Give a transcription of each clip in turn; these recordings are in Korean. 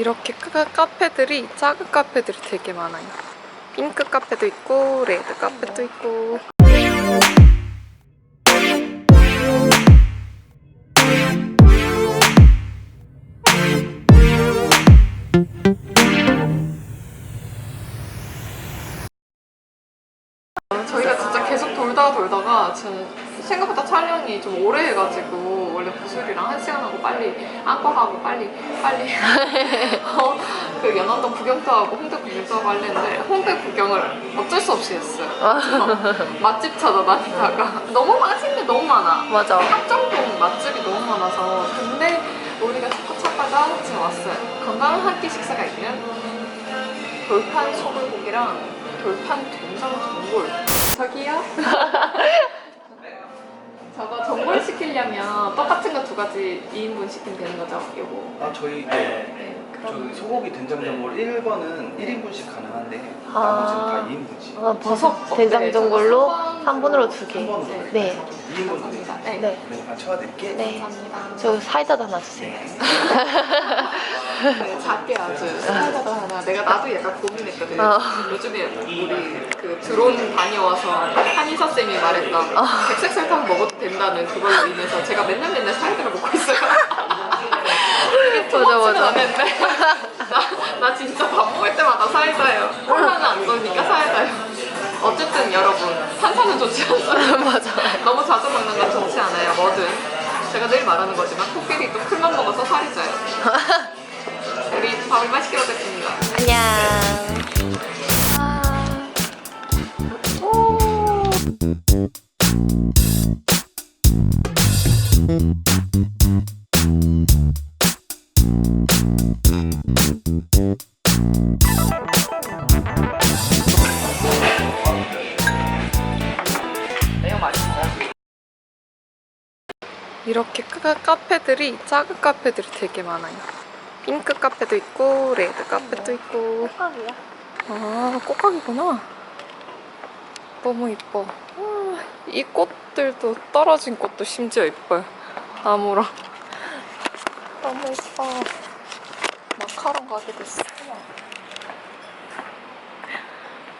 이렇게 카, 카페들이 작은 카페들이 되게 많아요. 핑크 카페도 있고 레드 카페도 있고. 돌다가 돌다가 지금 생각보다 촬영이 좀 오래 해가지고 원래 부술이랑 한 시간 하고 빨리 안과하고 빨리 빨리 어, 그 연안동 구경도 하고 홍대 구경도 하고 하려는데 홍대 구경을 어쩔 수 없이 했어요. 맛집 찾아다니다가 너무 맛있는 게 너무 많아. 맞아. 합정동 맛집이 너무 많아서 근데 우리가 찾다가 지금 왔어요. 건강한 한 끼 식사가 있는 돌판 소불고기랑 돌판 된장 전골. 저기요? 저거 전골 시키려면 똑같은 거 두 가지 2인분 시키면 되는 거죠? 요거. 아 저희 네. 네. 저희 그럼 소고기 된장전골 1번은 1인분씩 가능한데 아. 나머지는 다 2인분씩 아, 버섯 된장전 걸로 한 분으로 두 개. 3번으로 네. 2인분 감사합니다. 네. 네. 메뉴판 채워드릴게 네. 감사합니다. 저 사이다도 하나 주세요. 네, 작게 아주 스타일도 하나. 내가 나도 약간 고민했거든. 어. 요즘에 우리 그 드론 다녀와서 한의사 쌤이 말했던 어. 백색 설탕 먹어도 된다는 그걸로 인해서 제가 맨날 맨날 사이다를 먹고 있어요. 맞아, 맞아. 안 했는데 나, 나 진짜 밥 먹을 때마다 사이다예요. 콜라는 안 좋으니까 사이다예요. 어쨌든 여러분 탄산은 좋지 않아요. 맞아. 너무 자주 먹는 건 좋지 않아요. 뭐든 제가 늘 말하는 거지만 코끼리 또 큰맘 먹어서 살이 쪄요. 밥을 맛있게 먹겠습니다. 안녕. 맛있어요. 이렇게 카, 카페들이 작은 카페들이 되게 많아요. 핑크 카페도 있고 레드 카페도 있고. 꽃가루야? 아 꽃가기구나. 너무 이뻐. 아, 이 꽃들도 떨어진 꽃도 심지어 이뻐요. 나무랑. 너무 이뻐. 마카롱 가게 됐어.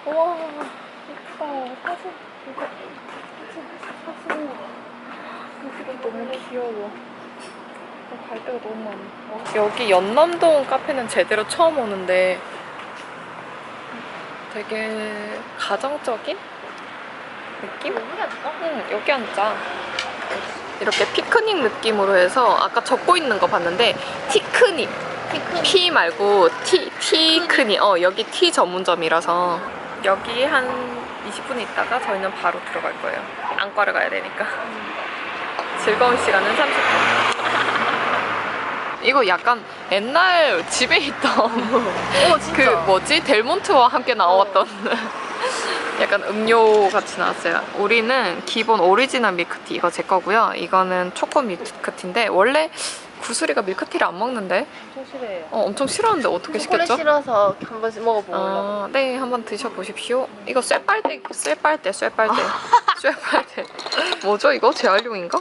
우와 이뻐. 사진 이거 사진 사진. 여기가 너무 귀여워. 어, 갈 데가 너무 많아. 여기 연남동 카페는 제대로 처음 오는데 되게 가정적인 느낌? 여기 할까? 응, 여기 앉자. 이렇게 피크닉 느낌으로 해서 아까 적고 있는 거 봤는데 티크닉. 피 말고 티, 티크닉. 어, 여기 티 전문점이라서 여기 한 20분 있다가 저희는 바로 들어갈 거예요. 안과를 가야 되니까. 즐거운 시간은 30분. 이거 약간 옛날 집에 있던 어, 그 뭐지 델몬트와 함께 나왔던 약간 음료 같이 나왔어요. 우리는 기본 오리지널 밀크티 이거 제 거고요. 이거는 초코 밀크티인데 원래 구슬이가 밀크티를 안 먹는데 저 싫어해요. 어, 엄청 싫어하는데 어떻게 초콜릿 시켰죠? 싫어서 한 번씩 먹어보려고. 아, 네, 한번 드셔보십시오. 이거 쇠빨대, 쇠빨대, 쇠빨대, 쇠빨대. 뭐죠, 이거? 재활용인가?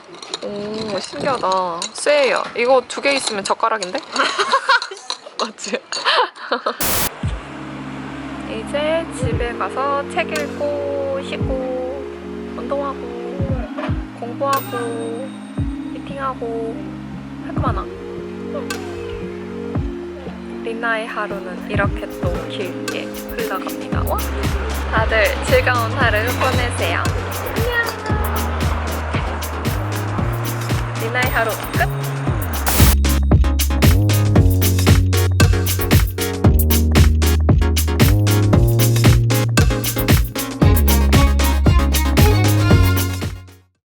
오, 신기하다. 쇠예요. 이거 두 개 있으면 젓가락인데? 맞지? 이제 집에 가서 책 읽고, 쉬고, 운동하고, 공부하고, 미팅하고, 할 거 많아. 리나의 하루는 이렇게 또 길게 흘러갑니다. 와? 다들 즐거운 하루 보내세요. 안녕. 리나의 하루 끝.